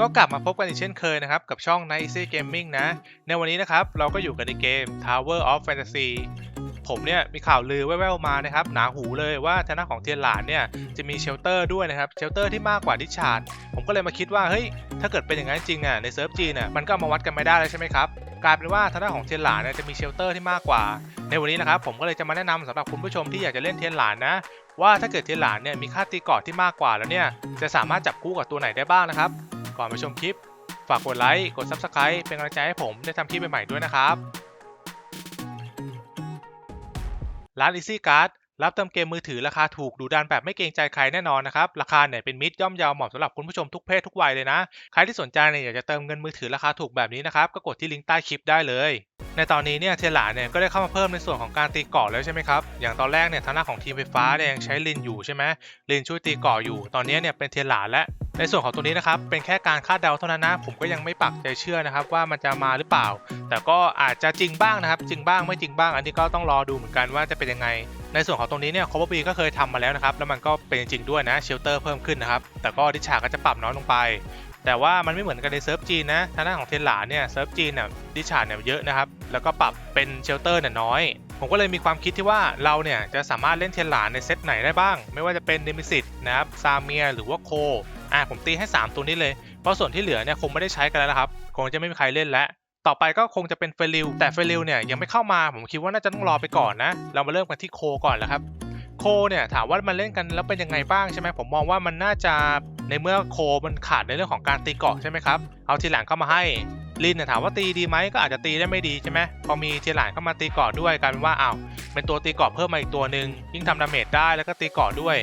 ก็กลับมาพบกันอีกเช่นเคยนะครับ กับช่อง Night Easy Gaming นะ ในวันนี้นะครับ เราก็อยู่กันในเกม Tower of Fantasy ผมเนี่ยมีข่าวลือแว่วๆมานะครับ หนาหูเลยว่าทางด้านของเทียนหลานเนี่ยจะมีเชลเตอร์ด้วยนะครับ เชลเตอร์ที่มากกว่าดิชาร์ดผมก็เลยมาคิดว่าเฮ้ยถ้าเกิดเป็นอย่างนั้นจริงอะในเซิร์ฟจีนอะมันก็มาวัดกันไม่ได้เลยใช่ไหมครับกลายเป็นว่าทางด้านของเทียนหลานเนี่ยจะมีเชลเตอร์ที่มากกว่า ในวันนี้นะครับผมก็เลยจะมาแนะนำสำหรับคุณผู้ชมที่อยากจะเล่นเทียนหลานนะว่าถ้าเกิดเทียนหลานเนี่ยมีค่าตีกอดที่มากกว่าแล้วเนี่ยจะสามารถจับคู่กับตัวไหนได้บ้างนะครับ ก่อนไปชมคลิป ฝากกดไลค์ กด Subscribe เป็นกำลังใจให้ผมได้ทำคลิปใหม่ๆด้วยนะครับ ร้าน Easy Card รับเติมเกมมือถือราคาถูกดูดันแบบไม่เกรงใจใครแน่นอนนะครับ ราคาเนี่ยเป็นมิตรย่อมเยาวเหมาะสำหรับคุณผู้ชมทุกเพศทุกวัยเลยนะ ใครที่สนใจเนี่ยอยากจะเติมเงินมือถือราคาถูกแบบนี้นะครับ ก็กดที่ลิงก์ใต้คลิปได้เลย ในตอนนี้เนี่ยเทหลาเนี่ยก็ได้เข้ามาเพิ่มในส่วนของการตีเกาะแล้วใช่ไหมครับ อย่างตอนแรกเนี่ยทางหน้าของทีมไฟฟ้าเนี่ยยังใช้ลินอยู่ใช่ไหมลินช่วยตีเกาะอยู่ ตอนนี้เนี่ยเป็นเทหลาและ ในส่วนของตัวนี้นะครับเป็นแค่การคาดเดาเท่านั้นนะ ผมก็ยังไม่ปักใจเชื่อนะครับว่ามันจะมาหรือเปล่า แต่ก็อาจจะจริงบ้างนะครับ จริงบ้างไม่จริงบ้าง อันนี้ก็ต้องรอดูเหมือนกันว่าจะเป็นยังไง ในส่วนของตรงนี้เนี่ยคอปบีก็เคยทำมาแล้วนะครับ แล้วมันก็เป็นจริงด้วยนะเชลเตอร์เพิ่มขึ้นนะครับ แต่ก็ดิชาก็จะปรับน้อยลงไป แต่ว่ามันไม่เหมือนกันในเซิร์ฟจีนนะทางด้านของเทนหลาเนี่ยเซิร์ฟจีนเนี่ยดิชาเนี่ยเยอะนะครับ แล้วก็ปรับเป็นเชลเตอร์เนี่ยน้อย ผมก็เลยมีความคิดที่ว่าเราเนี่ยจะสามารถเล่นเทนหลาในเซตไหนได้บ้าง ไม่ว่าจะเป็นเดมิสิตนะครับซาเมียหรือว่าโค อะผมตีให้ 3 ตัวนี้เลย เพราะส่วนที่เหลือเนี่ยคงไม่ได้ใช้กันแล้วนะครับ คงจะไม่มีใครเล่นแล้ว ต่อไปก็คงจะเป็นเฟลิวแต่เฟลิวเนี่ยยังไม่เข้ามา ผมคิดว่าน่าจะต้องรอไปก่อนนะ เรามาเริ่มกันที่โคก่อนแล้วครับ โคเนี่ยถามว่ามันเล่นกันแล้วเป็นยังไงบ้างใช่ไหมผมมองว่ามันน่าจะในเมื่อโคมันขาดในเรื่องของการตีเกาะใช่ไหมครับ เอาทีหลังเข้ามาให้ลินเนี่ยถามว่าตีดีไหมก็อาจจะตีได้ไม่ดีใช่ไหมพอมีทีหลังเข้ามาตีเกาะด้วยกลายเป็นว่าอ้าวเป็นตัวตีเกาะเพิ่มมาอีกตัวหนึ่งยิ่งทำดาเมจได้แล้วก็ตีเกาะด้วย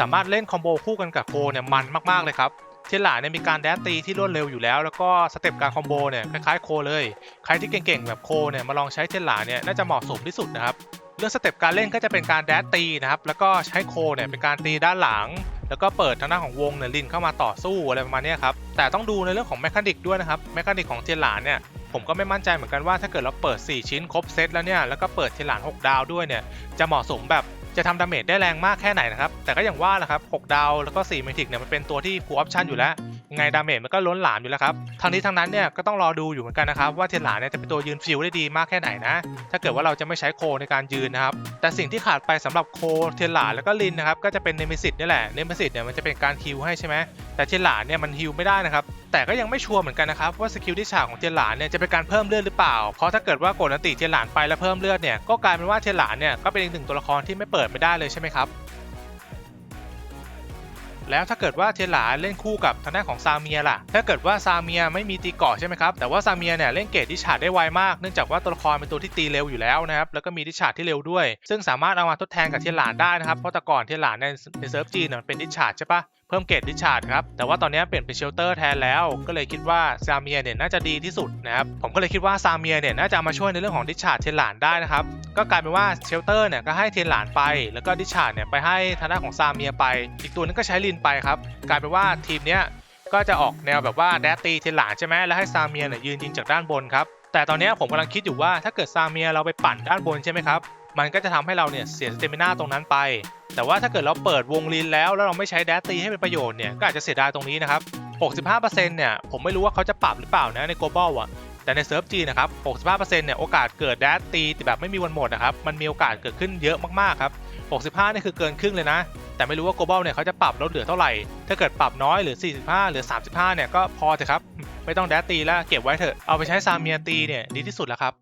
สามารถเล่นคอมโบคู่กันกับโคเนี่ยมันมากๆเลยครับเทียนหลาเนี่ยมีการแดดตีที่รวดเร็วอยู่แล้ว แล้วก็สเต็ปการคอมโบเนี่ยคล้ายๆโคเลย ใครที่เก่งๆแบบโคเนี่ยมาลองใช้เทียนหลาเนี่ยน่าจะเหมาะสมที่สุดนะครับเรื่องสเต็ปการเล่นก็จะเป็นการแดดตีนะครับแล้วก็ใช้โคเนี่ยเป็นการตีด้านหลัง แล้วก็เปิดทางด้านของวงเนี่ยลินเข้ามาต่อสู้อะไรประมาณนี้ครับแต่ต้องดูในเรื่องของแมคานิกด้วยนะครับแมคานิกของเทียนหลาเนี่ยผมก็ไม่มั่นใจเหมือนกันว่าถ้าเกิดเราเปิด 4 ชิ้นครบเซตแล้วเนี่ยแล้วก็เปิดเทียนหลาน 6 ดาวด้วยเนี่ยจะเหมาะสมแบบ จะทำดาเมจได้แรงมากแค่ไหนนะครับ แต่ก็อย่างว่าแหละครับ 6 ดาวแล้วก็4เมทิกเนี่ยมันเป็นตัวที่ฟูลออปชันอยู่แล้ว ไงดาเมจมันก็ล้นหลามอยู่แล้วครับทางนี้ทางนั้นเนี่ยก็ต้องรอดูอยู่เหมือนกันนะครับว่าเทียนหลานเนี่ยจะเป็นตัวยืนฟิวได้ดีมากแค่ไหนนะถ้าเกิดว่าเราจะไม่ใช้โคในการยืนนะครับแต่สิ่งที่ขาดไปสำหรับโคเทียนหลานแล้วก็ลินนะครับก็จะเป็นเนมิสิตนี่แหละเนมิสิตเนี่ยมันจะเป็นการฮิวให้ใช่ไหมแต่เทียนหลานเนี่ยมันฮิวไม่ได้นะครับแต่ก็ยังไม่ชัวร์เหมือนกันนะครับว่าสกิลที่ฉากของเทียนหลานเนี่ยจะเป็นการเพิ่มเลือดหรือเปล่า เพราะถ้าเกิดว่ากดอันติเทียนหลานไปแล้วเพิ่มเลือดเนี่ยก็กลายเป็นว่าเทียนหลานเนี่ยก็เป็นอีกหนึ่งตัวละครที่ไม่เปิดไม่ได้เลยใช่ไหมครับ แล้วถ้าเกิดว่าเทหลาเล่นคู่กับทางด้านของซาเมียล่ะ ถ้าเกิดว่าซาเมียไม่มีตีเกาะใช่ไหมครับ แต่ว่าซาเมียเนี่ยเล่นเกรดิชาร์ดได้ไวมากเนื่องจากว่าตัวละครเป็นตัวที่ตีเร็วอยู่แล้วนะครับ แล้วก็มีดิชาร์ดที่เร็วด้วย ซึ่งสามารถเอามาทดแทนกับเทหลาได้นะครับ เพราะแต่ก่อนเทียนหลาในในเซิร์ฟจีนมันเป็นดิชาร์ดใช่ปะ พิ่มเกรดดิชาร์ดครับ แต่ว่าตอนนี้เปลี่ยนเป็นเชลเตอร์แทนแล้ว ก็เลยคิดว่าซาเมียเนี่ยน่าจะดีที่สุดนะครับ ผมก็เลยคิดว่าซาเมียเนี่ยน่าจะมาช่วยในเรื่องของดิชาร์ดเทนหลานได้นะครับ ก็กลายเป็นว่าเชลเตอร์เนี่ยก็ให้เทนหลานไป แล้วก็ดิชาร์ดเนี่ยไปให้ทางด้านของซาเมียไป อีกตัวนึงก็ใช้ลินไปครับ กลายเป็นว่าทีมเนี้ยก็จะออกแนวแบบว่าแดดตีเทนหลานใช่ไหมแล้วให้ซาเมียเนี่ยยืนยิงจากด้านบนครับ แต่ตอนนี้ผมกำลังคิดอยู่ว่าถ้าเกิดซาเมียเราไปปั่นด้านบนใช่ไหมครับ มันก็จะทำให้เราเนี่ยเสียสเตมินาตรงนั้นไป แต่ว่าถ้าเกิดเราเปิดวงลีนแล้วแล้วเราไม่ใช้แดดตีให้เป็นประโยชน์เนี่ยก็อาจจะเสียดายตรงนี้นะครับ 65%เนี่ยผมไม่รู้ว่าเขาจะปรับหรือเปล่านะใน global อะแต่ในเซิร์ฟจีนะครับ 65%เนี่ยโอกาสเกิดแดดตีแบบไม่มีวันหมดนะครับ มันมีโอกาสเกิดขึ้นเยอะมากๆครับ 65 นี่คือเกินครึ่งเลยนะ แต่ไม่รู้ว่า global เนี่ยเขาจะปรับลดเหลือเท่าไหร่ ถ้าเกิดปรับน้อยหรือ 45 หรือ 35 เนี่ยก็พอเถอะครับ ไม่ต้องแดดตีแล้วเก็บไว้เถอะ เอาไปใช้ซาเมียตีเนี่ยดีที่สุดแล้วครับ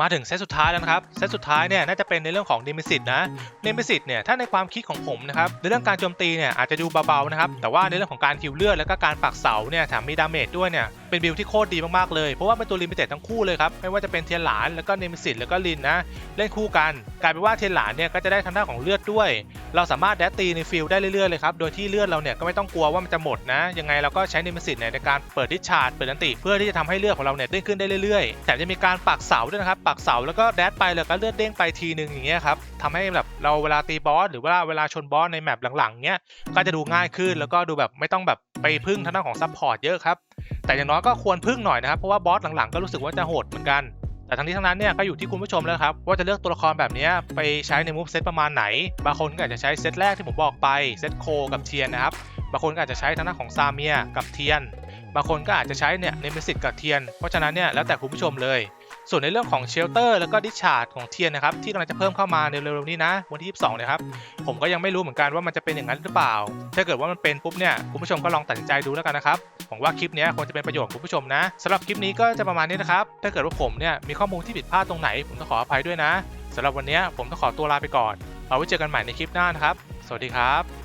มาถึงเซตสุดท้ายแล้วนะครับ เซตสุดท้ายเนี่ยน่าจะเป็นในเรื่องของเนมิสิตนะเนมิสิตเนี่ยถ้าในความคิดของผมนะครับในเรื่องการโจมตีเนี่ยอาจจะดูเบาๆนะครับ แต่ว่าในเรื่องของการคิวเลือดแล้วก็การปักเสาเนี่ยแถมมีดาเมจด้วยเนี่ยเป็นบิลที่โคตรดีมากๆเลย เพราะว่าเป็นตัวลิมิเต็ดทั้งคู่เลยครับ ไม่ว่าจะเป็นเทียนหลานแล้วก็เนมิสิตแล้วก็ลินนะเล่นคู่กัน กลายเป็นว่าเทียนหลานเนี่ยก็จะได้ทางด้านของเลือดด้วย เราสามารถแดดตีในฟิลได้เรื่อยๆเลยครับโดยที่เลือดเราเนี่ยก็ไม่ต้องกลัวว่ามันจะหมดนะ ยังไงเราก็ใช้เนมิสิตในการเปิดดิชาร์ดเปิดอันติเพื่อที่จะทำให้เลือดของเราเนี่ยเด้งขึ้นได้เรื่อยๆแถมจะมีการปักเสาด้วยนะครับปักเสาแล้วก็แดดไปแล้วก็เลือดเด้งไปทีนึงอย่างเงี้ยครับทำให้แบบเราเวลาตีบอสหรือว่าเวลาชนบอสในแมปหลังๆเนี้ยก็จะดูง่ายขึ้นแล้วก็ดูแบบไม่ต้องแบบไปพึ่งทางด้านของซัพพอร์ตเยอะครับแต่อย่างน้อยก็ควรพึ่งหน่อยนะครับเพราะว่าบอสหลังๆก็รู้สึกว่าจะโหดเหมือนกันแต่ทั้งนี้ทั้งนั้นเนี่ยก็อยู่ที่คุณผู้ชมแล้วครับว่าจะเลือกตัวละครแบบนี้ไปใช้ในมูฟเซตประมาณไหน บางคนก็อาจจะใช้เซตแรกที่ผมบอกไปเซตโคกับเทียนนะครับบางคนก็อาจจะใช้ทางด้านของซาเมียกับเทียน บางคนก็อาจจะใช้เนี่ยเนมิสิตกับเทียน เพราะฉะนั้นเนี่ยแล้วแต่คุณผู้ชมเลย ส่วนในเรื่องของเชลเตอร์แล้วก็ดิชาร์ดของเทียนนะครับที่กำลังจะเพิ่มเข้ามาในเร็วๆนี้นะ วันที่ 22เนี่ยครับผมก็ยังไม่รู้เหมือนกันว่ามันจะเป็นอย่างนั้นหรือเปล่า ถ้าเกิดว่ามันเป็นปุ๊บเนี่ยคุณผู้ชมก็ลองตัดสินใจดูแล้วกันนะครับหวังว่าคลิปนี้คงจะเป็นประโยชน์กับคุณผู้ชมนะสำหรับคลิปนี้ก็จะประมาณนี้นะครับถ้าเกิดว่าผมเนี่ยมีข้อมูลที่ผิดพลาดตรงไหน ผมต้องขออภัยด้วยนะสำหรับวันนี้ผมต้องขอตัวลาไปก่อนเอาไว้เจอกันใหม่ในคลิปหน้านะครับ สวัสดีครับ